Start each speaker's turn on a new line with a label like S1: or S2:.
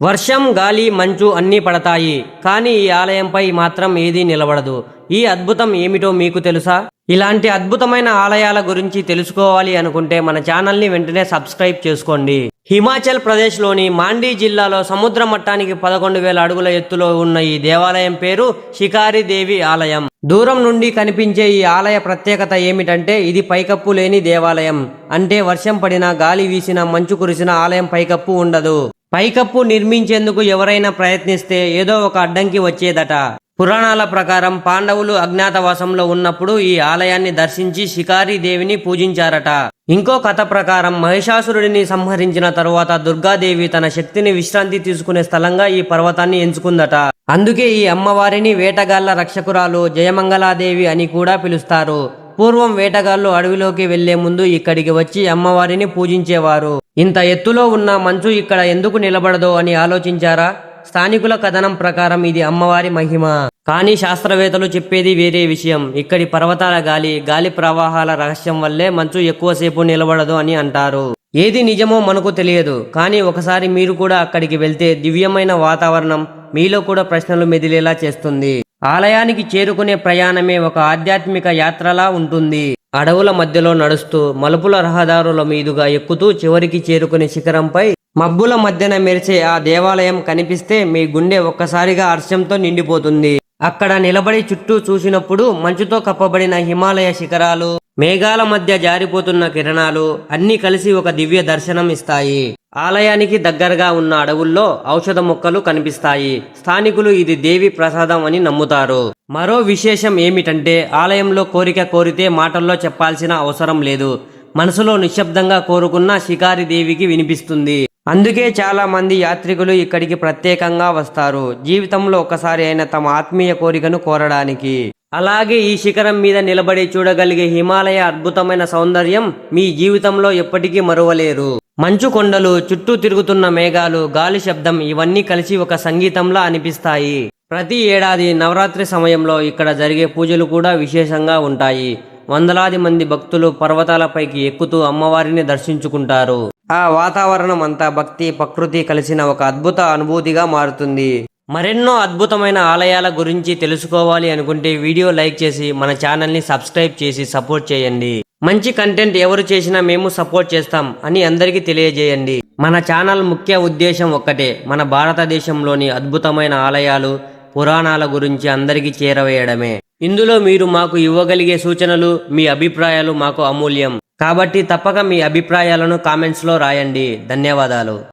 S1: వర్షం గాలి మంచు అన్నీ పడతాయి కానీ ఈ ఆలయంపై మాత్రం ఏదీ నిలబడదు. ఈ అద్భుతం ఏమిటో మీకు తెలుసా? ఇలాంటి అద్భుతమైన ఆలయాల గురించి తెలుసుకోవాలి అనుకుంటే మన ఛానల్ని వెంటనే సబ్స్క్రైబ్ చేసుకోండి. హిమాచల్ ప్రదేశ్లోని మాండీ జిల్లాలో సముద్ర మట్టానికి పదకొండు వేల అడుగుల ఎత్తులో ఉన్న ఈ దేవాలయం పేరు షికారి దేవి ఆలయం. దూరం నుండి కనిపించే ఈ ఆలయ ప్రత్యేకత ఏమిటంటే ఇది పైకప్పు లేని దేవాలయం. అంటే వర్షం పడినా గాలి వీసినా మంచు కురిసిన ఆలయం పైకప్పు ఉండదు. పైకప్పు నిర్మించేందుకు ఎవరైనా ప్రయత్నిస్తే ఏదో ఒక అడ్డంకి వచ్చేదట. పురాణాల ప్రకారం పాండవులు అజ్ఞాతవాసంలో ఉన్నప్పుడు ఈ ఆలయాన్ని దర్శించి శికారి దేవిని పూజించారట. ఇంకో కథ ప్రకారం మహిషాసురుడిని సంహరించిన తరువాత దుర్గాదేవి తన శక్తిని విశ్రాంతి తీసుకునే స్థలంగా ఈ పర్వతాన్ని ఎంచుకుందట. అందుకే ఈ అమ్మవారిని వేటగాళ్ళ రక్షకురాలు జయమంగళాదేవి అని కూడా పిలుస్తారు. పూర్వం వేటగాళ్ళు అడవిలోకి వెళ్ళే ముందు ఇక్కడికి వచ్చి అమ్మవారిని పూజించేవారు. ఇంత ఎత్తులో ఉన్న మంచు ఇక్కడ ఎందుకు నిలబడదో అని ఆలోచించారా? స్థానికుల కథనం ప్రకారం ఇది అమ్మవారి మహిమ. కానీ శాస్త్రవేత్తలు చెప్పేది వేరే విషయం. ఇక్కడి పర్వతాల గాలి గాలి ప్రవాహాల రహస్యం వల్లే మంచు ఎక్కువసేపు నిలబడదు అని అంటారు. ఏది నిజమో మనకు తెలియదు. కానీ ఒకసారి మీరు కూడా అక్కడికి వెళ్తే దివ్యమైన వాతావరణం మీలో కూడా ప్రశ్నలు మెదిలేలా చేస్తుంది. ఆలయానికి చేరుకునే ప్రయాణమే ఒక ఆధ్యాత్మిక యాత్రలా ఉంటుంది. అడవుల మధ్యలో నడుస్తూ మలుపుల రహదారుల మీదుగా ఎక్కుతూ చివరికి చేరుకునే శిఖరంపై మబ్బుల మధ్యన మెరిసే ఆ దేవాలయం కనిపిస్తే మీ గుండె ఒక్కసారిగా హర్షంతో నిండిపోతుంది. అక్కడ నిలబడి చుట్టూ చూసినప్పుడు మంచుతో కప్పబడిన హిమాలయ శిఖరాలు మేఘాల మధ్య జారిపోతున్న కిరణాలు అన్నీ కలిసి ఒక దివ్య దర్శనం ఇస్తాయి. ఆలయానికి దగ్గరగా ఉన్న అడవుల్లో ఔషధ మొక్కలు కనిపిస్తాయి. స్థానికులు ఇది దేవి ప్రసాదం అని నమ్ముతారు. మరో విశేషం ఏమిటంటే ఆలయంలో కోరిక కోరితే మాటల్లో చెప్పాల్సిన అవసరం లేదు. మనసులో నిశ్శబ్దంగా కోరుకున్న షికారి దేవికి వినిపిస్తుంది. అందుకే చాలా మంది యాత్రికులు ఇక్కడికి ప్రత్యేకంగా వస్తారు. జీవితంలో ఒకసారి అయిన తమ ఆత్మీయ కోరికను కోరడానికి. అలాగే ఈ శిఖరం మీద నిలబడి చూడగలిగే హిమాలయ అద్భుతమైన సౌందర్యం మీ జీవితంలో ఎప్పటికీ మరువలేరు. మంచు కొండలు చుట్టూ తిరుగుతున్న మేఘాలు గాలి శబ్దం ఇవన్నీ కలిసి ఒక సంగీతంలా అనిపిస్తాయి. ప్రతి ఏడాది నవరాత్రి సమయంలో ఇక్కడ జరిగే పూజలు కూడా విశేషంగా ఉంటాయి. వందలాది మంది భక్తులు పర్వతాలపైకి ఎక్కుతూ అమ్మవారిని దర్శించుకుంటారు. ఆ వాతావరణం అంతా భక్తి ప్రకృతి కలిసిన ఒక అద్భుత అనుభూతిగా మారుతుంది. మరెన్నో అద్భుతమైన ఆలయాల గురించి తెలుసుకోవాలి అనుకుంటే వీడియో లైక్ చేసి మన ఛానల్ని సబ్స్క్రైబ్ చేసి సపోర్ట్ చేయండి. మంచి కంటెంట్ ఎవరు చేసినా మేము సపోర్ట్ చేస్తాం అని అందరికీ తెలియజేయండి. మన ఛానల్ ముఖ్య ఉద్దేశం ఒక్కటే మన భారతదేశంలోని అద్భుతమైన ఆలయాలు పురాణాల గురించి అందరికీ చేరవేయడమే. ఇందులో మీరు మాకు ఇవ్వగలిగే సూచనలు మీ అభిప్రాయాలు మాకు అమూల్యం. కాబట్టి తప్పక మీ అభిప్రాయాలను కామెంట్స్లో రాయండి. ధన్యవాదాలు.